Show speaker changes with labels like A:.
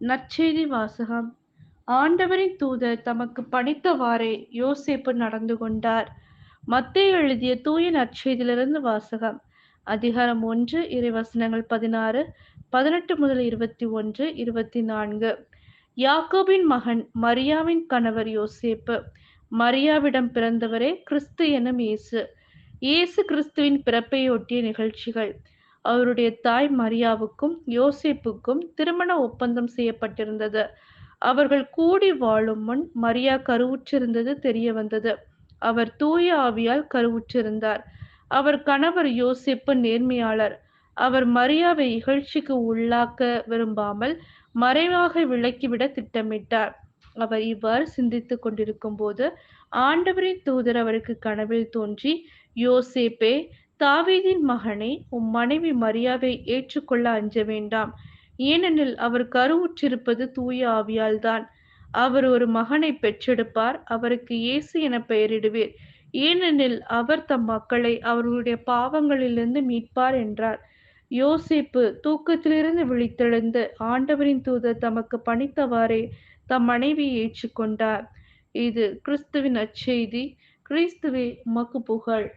A: நற்செய்தி வாசகம். ஆண்டவரின் தூதர் தமக்கு பணித்தவாறே யோசேப்பு நடந்து கொண்டார். மத்திய எழுதிய தூய நற்செய்தியிலிருந்து வாசகம். அதிகாரம் ஒன்று இறைவசனங்கள் பதினாறு பதினெட்டு முதல் இருபத்தி ஒன்று இருபத்தி நான்கு. யாக்கோபின் மகன் மரியாவின் கணவர் யோசேப்பு மரியாவிடம் பிறந்தவரே கிறிஸ்து எனும் இயேசு. இயேசு கிறிஸ்துவின் பிறப்பையொட்டிய நிகழ்ச்சிகள். அவருடைய தாய் மரியாவுக்கும் யோசிப்புக்கும் திருமண ஒப்பந்தம் செய்யப்பட்டிருந்தது. அவர்கள் கூடி வாழும் முன் மரியா கருவுற்றிருந்தது தெரிய வந்தது. அவர் தூய ஆவியால் கருவுற்றிருந்தார். அவர் கணவர் யோசிப்பு நேர்மையாளர். அவர் மரியாவை இகழ்ச்சிக்கு உள்ளாக்க விரும்பாமல் மறைவாக விலக்கிவிட திட்டமிட்டார். அவர் இவ்வாறு சிந்தித்துக் கொண்டிருக்கும் போது ஆண்டவரின் தூதர் அவருக்கு கனவில் தோன்றி யோசேப்பே தாவீதின் மகனே உம் மனைவி மரியாவை ஏற்றுக்கொள்ள அஞ்ச வேண்டாம். ஏனெனில் அவர் கருவுற்றிருப்பது தூய ஆவியால்தான். அவர் ஒரு மகனை பெற்றெடுப்பார் அவருக்கு இயேசு என பெயரிடுவீர். ஏனெனில் அவர் தம் மக்களை அவர்களுடைய பாவங்களிலிருந்து மீட்பார் என்றார். யோசிப்பு தூக்கத்திலிருந்து விழித்தெழுந்து ஆண்டவரின் தூதர் தமக்கு பணித்தவாறே தம் மனைவியை ஏற்றுக்கொண்டார். இது கிறிஸ்துவின் அச்செய்தி. கிறிஸ்துவே மக்கு புகழ்.